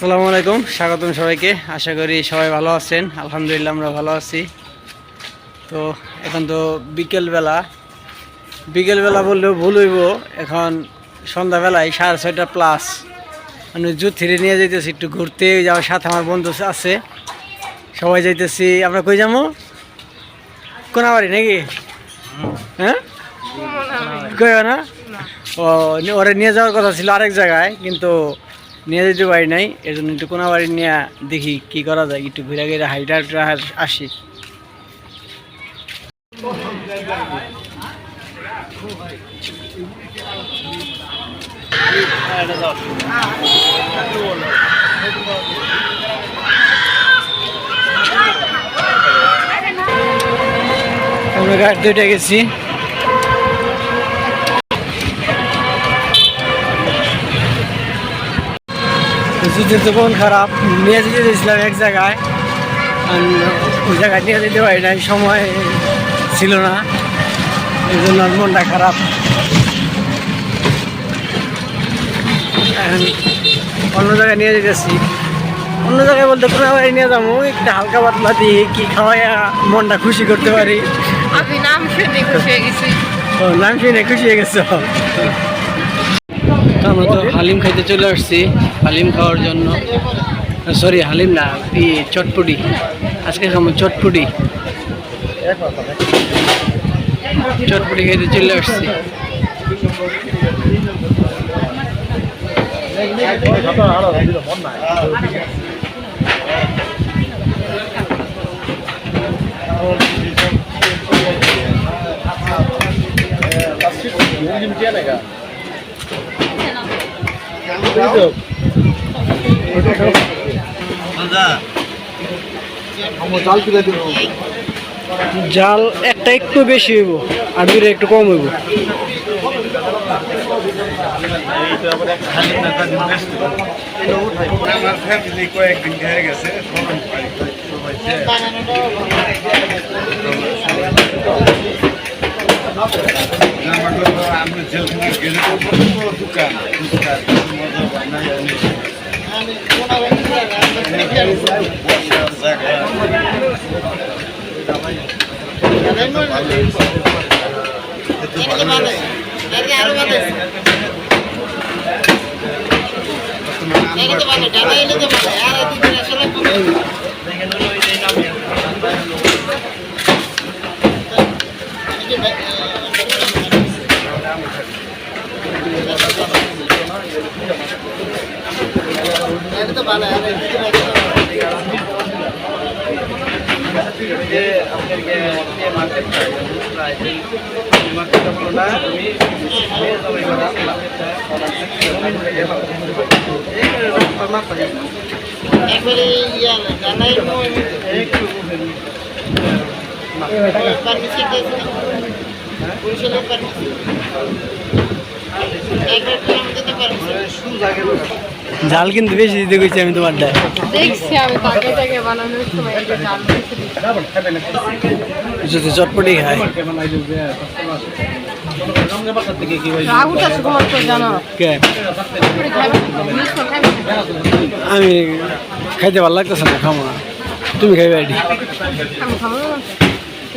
আসসালামু আলাইকুম স্বাগতম সবাইকে। আশা করি সবাই ভালো আছেন। আলহামদুলিল্লাহ আমরা ভালো আছি। তো এখন তো বিকেলবেলা। বিকেলবেলা বললেও ভুল হইব। এখন সন্ধ্যাবেলায় সাড়ে ছয়টা প্লাস মানে জুথিরে নিয়ে যাইতেছি একটু ঘুরতে যাওয়ার সাথে আমার বন্ধু আছে। সবাই যাইতেছি। আমরা কই যাব? কোনাবাড়ি নাকি? হ্যাঁ? কই না? ও ওরে নিয়ে যাওয়ার কথা ছিল আরেক জায়গায় কিন্তু নিয়ে যেতে পারি নাই এর জন্য একটু কোনাবাড়ি নিয়ে দেখি কি করা যায়, একটু ঘুরে ঘুরে হাইটা আসি। আমরা গাড়ি দুইটা গেছি। তো কোন খারাপ। নিয়ে যেতে দিয়েছিলাম এক জায়গায়। ওই জায়গায় নিয়ে যেতে পারি নাই সময় ছিল না। এই জন্য মনটা খারাপ। অন্য জায়গায় নিয়ে যেতেছি। অন্য জায়গায় বলতে কোনো বাড়ি নিয়ে যাব একটা হালকা পাতলা দিয়ে কি খাওয়াইয়া মনটা খুশি করতে পারি। আমি নাম শুনে খুশি হয়ে গেছি। ও নাম শুনে খুশি হয়ে গেছো। আমরা তো হালিম খাইতে চলে আসছি, হালিম খাওয়ার জন্য। সরি হালিম না ই আজকে খাব চটপুটি। চটপুটি খাইতে চলে আসছি। জাল একটা একটু বেশি হইব আর দুইটা একটু কম হইব। কয়েকদিন গেছে আমরা জেলখানা গেলে দোকান ফুচকা মজা একবারে ইয়া জানাই নয় পারমিশন দিয়েছে পুলিশের পারমিশন একবার করে আমি দিতে পারমিশন জাল কিন্তু বেশি দিতে গেছি আমি তোমার ডায় দেখছি আমি তাকে তাকে বানানোর সময় চটপটি খাই আমি খাইতে ভালো লাগতেছে না খাব না। তুমি খাইবে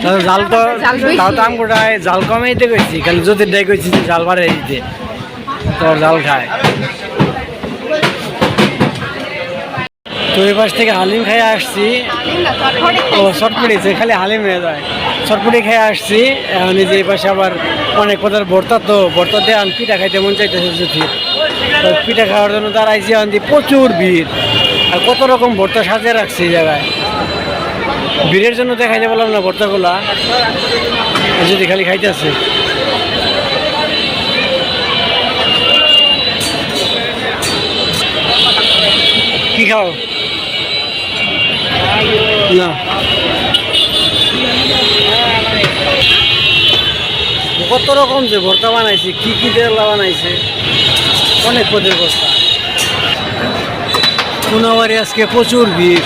জাল তো তাও তো আমগুটায় জাল কমাইতে কইছি খালি যদি দেয় কইছি যে জাল বাড়াই দিতে তোর জাল খায়। তো পাশ থেকে হালিম খাই আসছি। ও শর্টপুটি খালি হালিম হয়ে যায়। শর্টপুটি খেয়ে আসছি এখন যে এই পাশে আবার অনেক কথার ভর্তা তো ভর্তা দিয়ে আমি পিঠা খাইতে মন চাইতেছে যদি। তো পিঠা খাওয়ার জন্য দাঁড়াইছি এখন দিয়ে প্রচুর ভিড়। আর কত রকম ভর্তা সাজিয়ে রাখছে এই জায়গায়। ভিড়ের জন্য দেখাইতে পারলাম না ভর্তাগুলা যদি খালি খাইতেছে। কি খাও? না। কত রকম যে ভর্তা বানাইছে কি কি দিয়ে বানাইছে অনেক পদের বস্তা। কোনাবাড়ি আজকে প্রচুর ভিড়।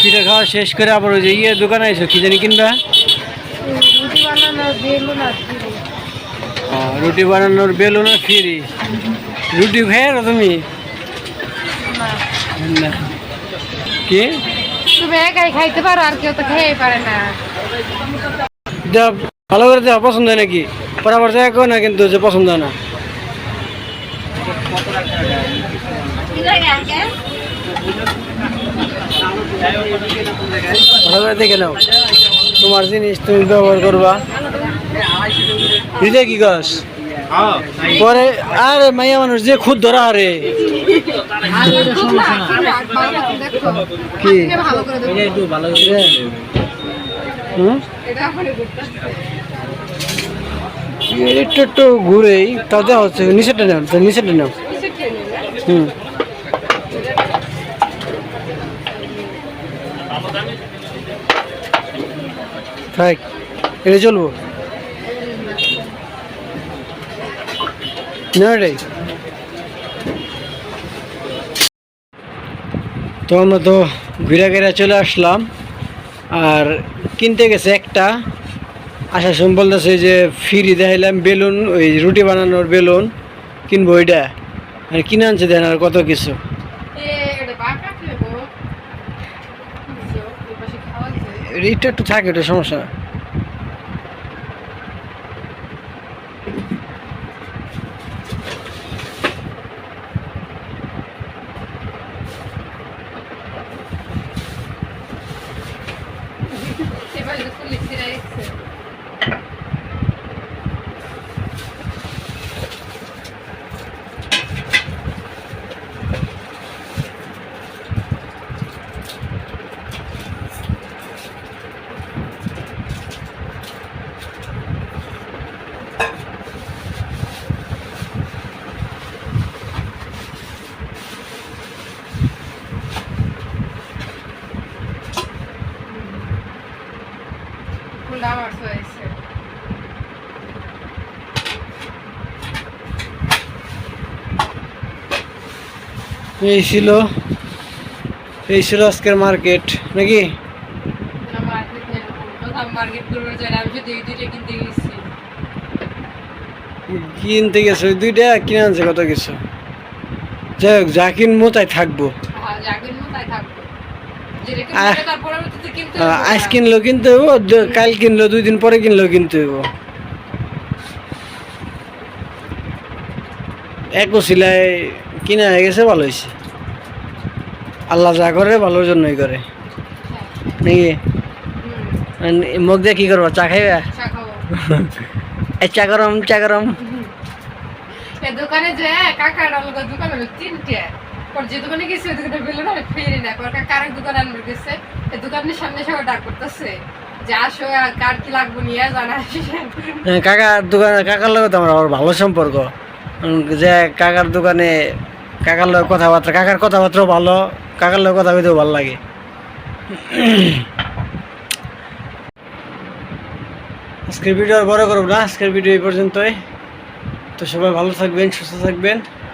পিঠা খাওয়া শেষ করে আবার ওই যে ইয়ে দোকানে আইছো কি জানি কিনবা? রুটি বানানো বেলুন আর ঝুড়ি। রুটি বানানোর বেলুন আর ফিরি। রুটি খেয়ে তুমি? না। কি? তুমি একাই খাইতে পারো আর কেউ তো খেয়ে পারে না। ভালো করে দেওয়া পছন্দ হয় নাকি? না কিন্তু যে পছন্দ হয় না। দেখে নাও। তোমার জিনিস তুমি ব্যবহার করবা। নিজে কি গাছ পরে আরে মাইয়া মানুষ যে খুদ ধরা, আরে। কি? একটু একটু ঘুরেই দেওয়া হচ্ছে নিচেটা নাও নিচেটা নাও। হুম। থাক এটা চলবো। না তো আমরা তো ঘুরে ঘেরা চলে আসলাম, আর কিনতে গেছে একটা। আসার সময় বলতেছে যে ফ্রি দেখাইলাম বেলুন, ওই রুটি বানানোর বেলুন কিনবো ওইটা। আর কিনে আনছে দেন আর কত কিছু। এটা একটু থাকে এটা সমস্যা। এবার তো লিখতে রাখছে ফুলটা আমার হয়েছে। এই ছিল এই ছিল আজকের মার্কেট নাকি? কিনতে গেছি। দুইটা কিনে আনছে? কত কিছু যাই হোক যা কিনবো তাই থাকব। হ্যাঁ যা কিনবো তাই থাকব। আজ। কিনলো কিনতে হইব কাল কিনলো দুই দিন পরে কিনলো কিনতে হইব। এক সিলাই কিনা হয়ে গেছে ভালো হয়েছে আল্লাহ যা করে ভালোর জন্যই করে। নাকি? মুখ দিয়ে কি করব? চা খাইবা? চা গরম চা গরম। দোকানে যে দোকান তিনটে। যে দোকানে গেছে ওই দোকানে ফিরে না। আনবে গেছে। এই দোকানের সামনে সবাই ডাক করতেছে হ্যাঁ, কাকার দোকানে কাকার আমার ভালো সম্পর্ক। যে কাকার দোকানে কাকার লগে কথাবার্তা কাকার কথাবার্তাও ভালো কাকার লগে কথা বলতেও ভালো লাগে। আজকের ভিডিও আর বড় করব না। আজকের ভিডিও এই পর্যন্তই। তো সবাই ভালো থাকবেন সুস্থ থাকবেন।